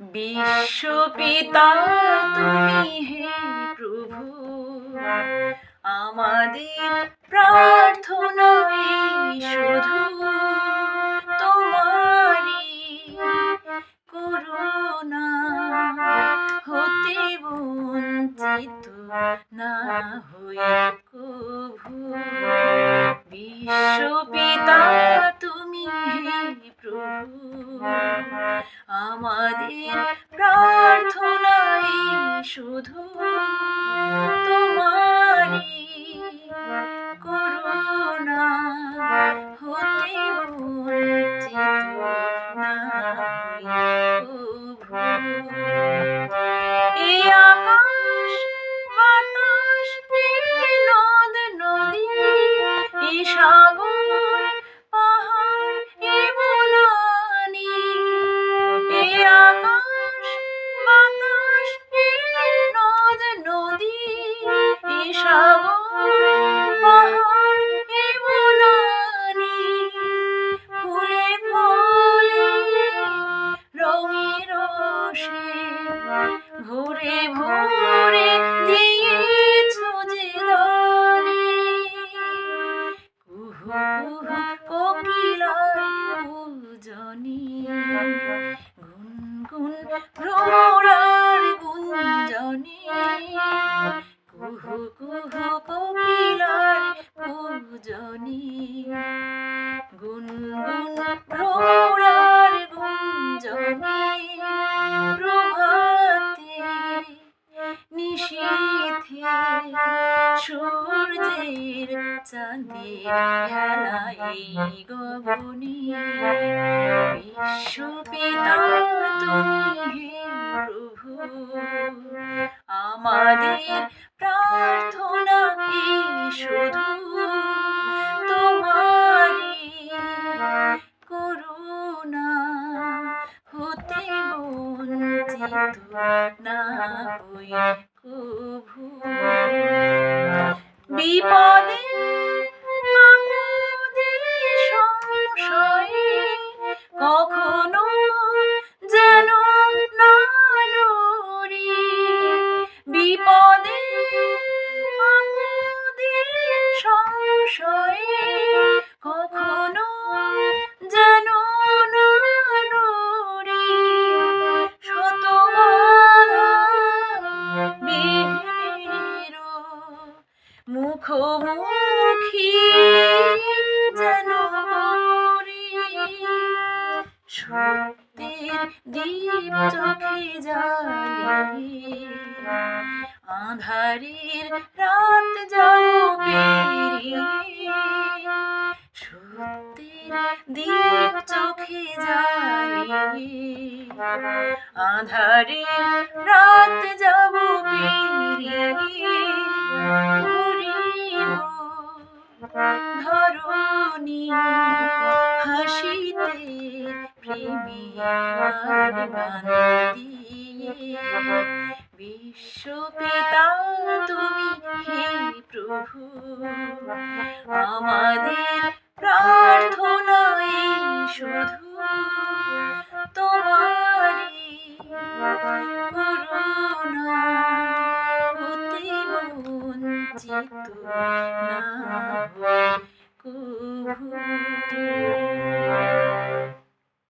বিশ্বপিতা তুমি হে প্রভু। আমাদের প্রার্থনা শুধু তোমারই করুণা। হতে বঞ্চিত না হয়ে কভু। বিশ্বপিতা তুমি হে প্রভু। আমাদের প্রার্থনাই শুধু তোমারই করুণা। হতে বঞ্চিত না হয়ে ভোরে ভোরে দিয়েছ যে দানে কুহু কুহু কোকিলার পূজনী গুনগুন কোকিলার পূজনী। গুনগুন ভ্রমরার গুঞ্জনে প্রভাতে নিশীথে সূর্যের চাঁদের খেলাই গগনে। বিশ্বপিতা তুমি প্রভু, আমাদের না বিপদে মুখোমুখি যেন সত্যের দীপ চোখে জ্বালিয়ে আধারের রাত যাও পেরিয়ে সত্যের দীপ চোখে জ্বালিয়ে আধারের রাত যাব পেরিয়ে বিশ্বপিতা তুমি হে প্রভু আমাদের প্রার্থনায় শুধু তোমারি করুণা হতে বঞ্চিত না কভু।